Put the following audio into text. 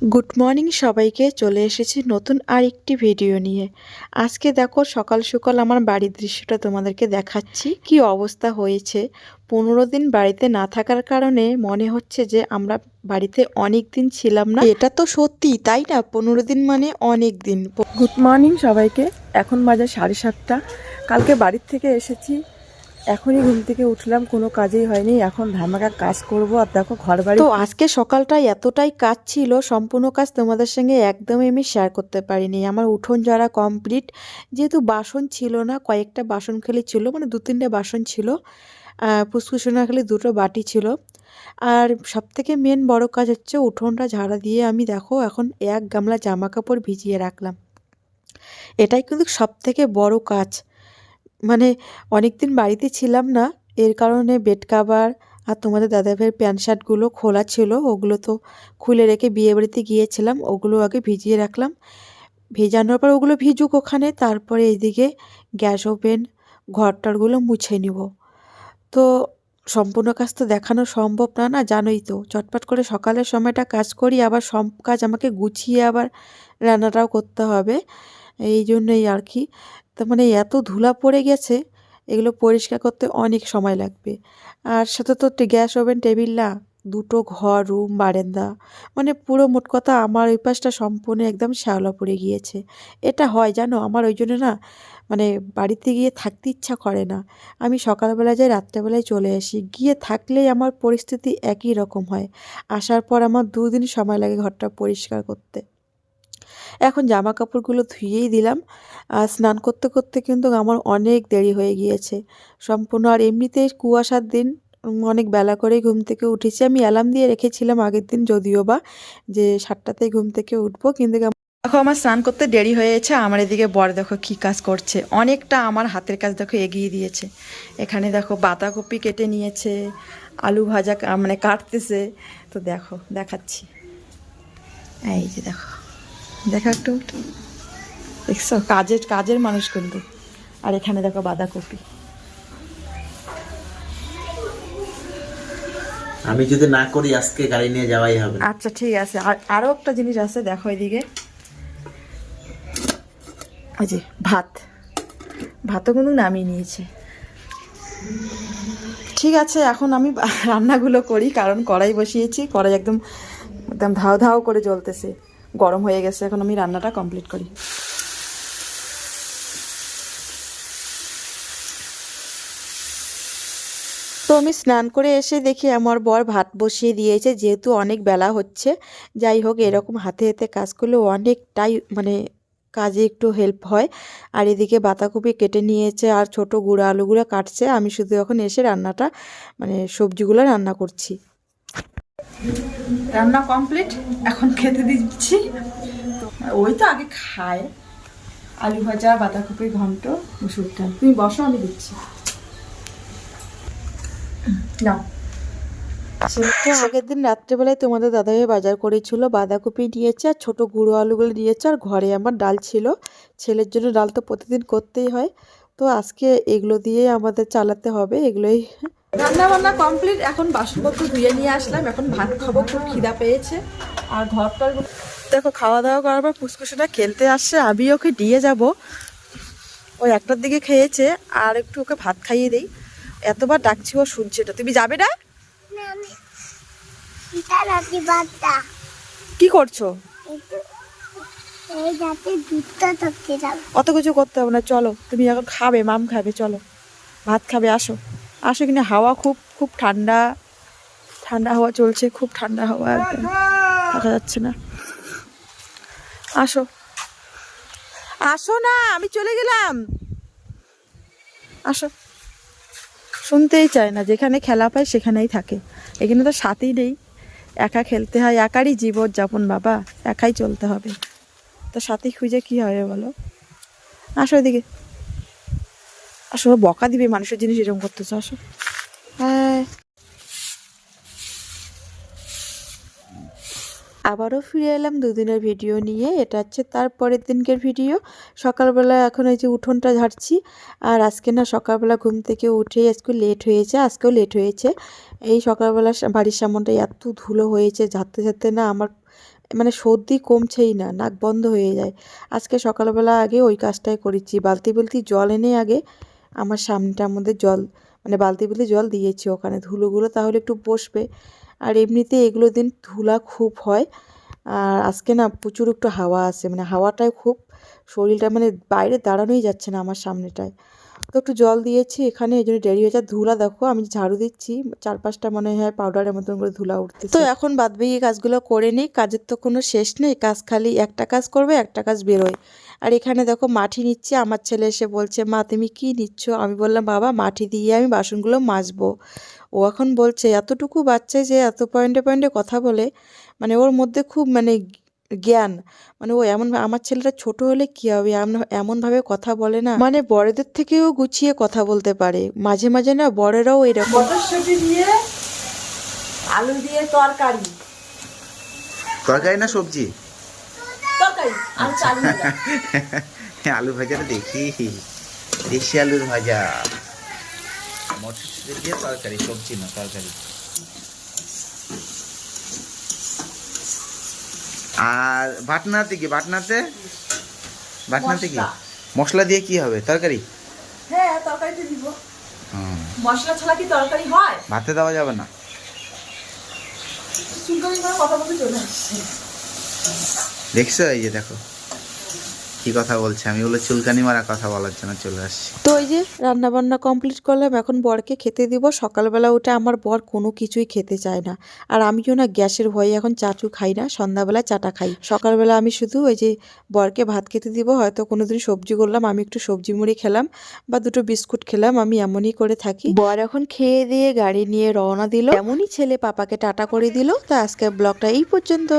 Good morning সবাইকে, চলে এসেছি নতুন আরেকটি ভিডিও নিয়ে। আজকে দেখো সকাল সকাল আমার বাড়ির দৃশ্যটা তোমাদেরকে দেখাচ্ছি। কি অবস্থা হয়েছে? পনেরো দিন বাড়িতে না থাকার কারণে মনে হচ্ছে যে আমরা বাড়িতে অনেক দিন ছিলাম না। এটা তো সত্যি, তাই না? পনেরো দিন মানে অনেক দিন। গুড মর্নিং সবাইকে, এখন বাজার সাড়ে সাতটা। কালকে বাড়ির থেকে এসেছি এখনই ঘুম থেকে উঠলাম, কোনো কাজেই হয়নি, এখন ধামাকা কাজ করব। আর দেখো ঘর বাড়ি তো আজকে সকালটায় এতটাই কাজ ছিল, সম্পূর্ণ কাজ তোমাদের সঙ্গে একদমই আমি শেয়ার করতে পারিনি। আমার উঠোন যারা কমপ্লিট যেহেতু বাসন ছিল না, কয়েকটা বাসন খালি ছিল মানে দু তিনটে বাসন ছিল ফুসফুসোনা খালি দুটো বাটি ছিল। আর সব থেকে মেন বড় কাজ হচ্ছে উঠোনটা ঝাড়া দিয়ে আমি দেখো এখন এক গামলা জামা কাপড় ভিজিয়ে রাখলাম। এটাই কিন্তু সব থেকে বড় কাজ। মানে অনেক দিন বাড়িতে ছিলাম না, এর কারণে বেড কাভার আর তোমাদের দাদাভাইয়ের প্যান্ট শার্টগুলো খোলা ছিল, ওগুলো তো খুলে রেখে বিয়ে বাড়িতে গিয়েছিলাম, ওগুলো আগে ভিজিয়ে রাখলাম। ভেজানোর পর ওগুলো ভিজুক ওখানে, তারপরে এইদিকে গ্যাস ওভেন, ঘরটারগুলো মুছে নিব। তো সম্পূর্ণ কাজ তো দেখানো সম্ভব না না জানোই তো, চটপট করে সকালের সময়টা কাজ করি, আবার সব কাজ আমাকে গুছিয়ে আবার রান্নাটাও করতে হবে এই জন্যই আর কি। তো মানে এত ধুলা পড়ে গেছে, এগুলো পরিষ্কার করতে অনেক সময় লাগবে। আর সাথে তো গ্যাস ওভেন, টেবিল না, দুটো ঘর, রুম, বারান্দা মানে পুরো মোট কথা আমার ওই পাশটা সম্পূর্ণ একদম শ্যাওলা পড়ে গিয়েছে। এটা হয় জানো? আমার ওই জন্য না মানে বাড়িতে গিয়ে থাকতে ইচ্ছা করে না। আমি সকালবেলা যাই, রাত্রেবেলায় চলে আসি। গিয়ে থাকলেই আমার পরিস্থিতি একই রকম হয়। আসার পর আমার দুদিন সময় লাগে ঘরটা পরিষ্কার করতে। এখন জামা কাপড়গুলো ধুয়েই দিলাম। আর স্নান করতে করতে কিন্তু আমার অনেক দেরি হয়ে গিয়েছে। সম্পূর্ণ আর এমনিতে কুয়াশার দিন অনেক বেলা করেই ঘুম থেকে উঠেছি। আমি অ্যালার্ম দিয়ে রেখেছিলাম আগের দিন, যদিও বা যে সাতটাতেই ঘুম থেকে উঠবো, কিন্তু দেখো আমার স্নান করতে দেরি হয়েছে আমার এদিকে বর দেখো কী কাজ করছে। অনেকটা আমার হাতের কাজ দেখো এগিয়ে দিয়েছে। এখানে দেখো বাঁধাকপি কেটে নিয়েছে, আলু ভাজা মানে কাটতেছে। তো দেখো, দেখাচ্ছি। এই যে দেখো। দেখা একটু দেখছ? কাজের কাজের মানুষ কিন্তু। আর এখানে দেখো বাঁধাকপি। আমি যদি না করি আজকে গাড়ি নিয়ে যাওয়াই হবে আচ্ছা ঠিক আছে। আর আরও একটা জিনিস আছে দেখো এদিকে। ওই যে ভাত। ভাতও কিন্তু নামিয়ে নিয়েছে। ঠিক আছে এখন আমি রান্নাগুলো করি কারণ কড়াই বসিয়েছি। কড়াই একদম একদম ধাও ধাও করে জ্বলতেছে। গরম হয়ে গেছে, এখন আমি রান্নাটা কমপ্লিট করি। তো আমি স্নান করে এসে দেখি আমার বর ভাত বসিয়ে দিয়েছে, যেহেতু অনেক বেলা হচ্ছে। যাই হোক, এরকম হাতে হাতে কাজ করলে অনেকটাই মানে কাজে একটু হেল্প হয়। আর এদিকে বাঁধাকপি কেটে নিয়েছে, আর ছোট গুঁড়ো আলুগুলো কাটছে। আমি শুধু এখন এসে রান্নাটা মানে সবজিগুলো রান্না করছি। রান্না কমপ্লিট এখন খেতে দিচ্ছি। ওই তো আগে খায়। আলু ভাজা বাঁধাকপি ঘন্ট, মুসুর ডাল। তুমি বসো, আমি দিচ্ছি। তো আগের দিন রাত্রেবেলায় তোমাদের দাদাভাই বাজার করেছিল, বাঁধাকপি নিয়েছে আর ছোটো গুঁড়ো আলুগুলো নিয়েছে আর ঘরে আমার ডাল ছিল। ছেলের জন্য ডাল তো প্রতিদিন করতেই হয়। তো আজকে এগুলো দিয়ে আমাদের চালাতে হবে, এগুলোই রান্না বান্না কমপ্লিট, এখন বাসনপত্র ধুয়ে নিয়ে আসলাম। এখন ভাত খাব, খুব খিদা পেয়েছে। আর ঘরটার দেখো খাওয়া দাওয়া করার পর পুষ্কুসোনা খেলতে আসছে। আমি ওকে দিয়ে যাব। ওই একটার দিকে খেয়েছে, আর একটু ওকে ভাত খাইয়ে দেই। এতবার ডাকছি ও শুনছে না তুমি যাবে না? কি করছ? অত কিছু করতে হবে না। চলো, তুমি এখন খাবে, মাম খাবে, চলো। ভাত খাবে, আসো। আসো কিনা হাওয়া খুব খুব ঠান্ডা ঠান্ডা হাওয়া চলছে, খুব ঠান্ডা হাওয়া একদম থাকা যাচ্ছে না। আসো। আসো না, আমি চলে গেলাম। আসো। শুনতেই চায় না, যেখানে খেলা পায় সেখানেই থাকে। এখানে তো সাথেই নেই। একা খেলতে হয়, একারই জীবন যাপন বাবা, একাই চলতে হবে। তো সাথে খুঁজে কি হবে বলো? আসো এদিকে। আসো বকা দিবে, মানুষের জিনিস এরকম করতেছে, আসো। হ্যাঁ। আবারও ফিরে এলাম দুদিনের ভিডিও নিয়ে, এটা হচ্ছে তার পরের দিনকের ভিডিও। সকালবেলা এখন এই যে উঠোনটা ঝাড়ছি, আর আজকে না সকালবেলা ঘুম থেকে উঠে আজকে লেট হয়েছে, আজকেও লেট হয়েছে। এই সকালবেলা বাড়ির সামনটা এত ধুলো হয়েছে, ঝাড়তে ঝাড়তে না আমার মানে সর্দি কমছেই না, নাক বন্ধ হয়ে যায়। আজকে সকালবেলা আগে ওই কাজটাই করেছি বালতি বালতি জল এনে আগে আমার সামনেটার মধ্যে জল মানে বালতি বালতি জল দিয়েছি ওখানে। ধুলোগুলো তাহলে একটু বসবে। আর এমনিতে এগুলো দিন ধুলা খুব হয়। আর আজকে না প্রচুর একটু হাওয়া আছে মানে হাওয়াটাই খুব শরীরটা মানে বাইরে দাঁড়ানোই যাচ্ছে না আমার সামনেটায়। তো একটু জল দিয়েছি, এখানে এই জন্য দেরি হয়েছে ধুলা দেখো, আমি ঝাড়ু দিচ্ছি, চারপাশটা মনে হয় পাউডারের মতন করে ধুলা উঠতে তো এখন বাদ বাদবাকি কাজগুলো করে নিই, কাজের তো কোনো শেষ নেই, কাজ খালি একটা কাজ করবে, একটা কাজ বেরোয়। আর এখানে দেখো মাটি নিচ্ছে, আমার ছেলে এসে বলছে, মা, তুমি কি নিচ্ছ? আমি বললাম, বাবা, মাটি দিয়ে আমি বাসনগুলো মাজবো। ও এখন বলছে, এতটুকু বাচ্চা যে এত পয়েন্টে পয়েন্টে কথা বলে মানে ওর মধ্যে খুব মানে জ্ঞান। মানে ও এমন আমার ছেলেটা ছোট হলে কি হবে? এমন- এমনভাবে কথা বলে না। মানে বড়দের থেকেও গুছিয়ে কথা বলতে পারে। মাঝে মাঝে না বড়রাও এরকম। মটরশুঁটি দিয়ে আলু দিয়ে তরকারি। তরকারি না সবজি? তরকারি আলু চালু আলু ভাজাটা দেখি। দেশি আলুর ভাজা। মটরশুঁটি দিয়ে তরকারি সবজি না তরকারি। আর বাটনাতে কি? বাটনাতে? বাটনাতে কি? মশলা। দিয়ে কি হবে? তরকারি? হ্যাঁ তরকারিতে দিব। মশলা ছাড়া কি তরকারি হয়? ভাতে দেওয়া যাবে না। চুলকানি করে কথা বলতে চলে দেখছ এই যে দেখো। কি কথা বলছে? আমি বলে চুলকানি মারা কথা বলার জন্য চলে আসছি। তো ওই যে রান্না বান্না কমপ্লিট করলাম এখন বরকে খেতে দিব। সকালবেলা উঠে আমার বর কোনো কিছুই খেতে চায় না। আর আমিও না গ্যাসের ভয়ে এখন চাচু খাই না সন্ধ্যাবেলা চাটা খাই। সকালবেলা আমি শুধু ওই যে বরকে ভাত খেতে দিব। হয়তো কোনোদিন সবজি করলাম আমি একটু সবজি মুড়ি খেলাম বা দুটো বিস্কুট খেলাম আমি এমনই করে থাকি। বর এখন খেয়ে দিয়ে গাড়ি নিয়ে রওনা দিল। এমনই ছেলে পাপাকে টাটা করে দিল। তা আজকের ব্লগটা এই পর্যন্ত।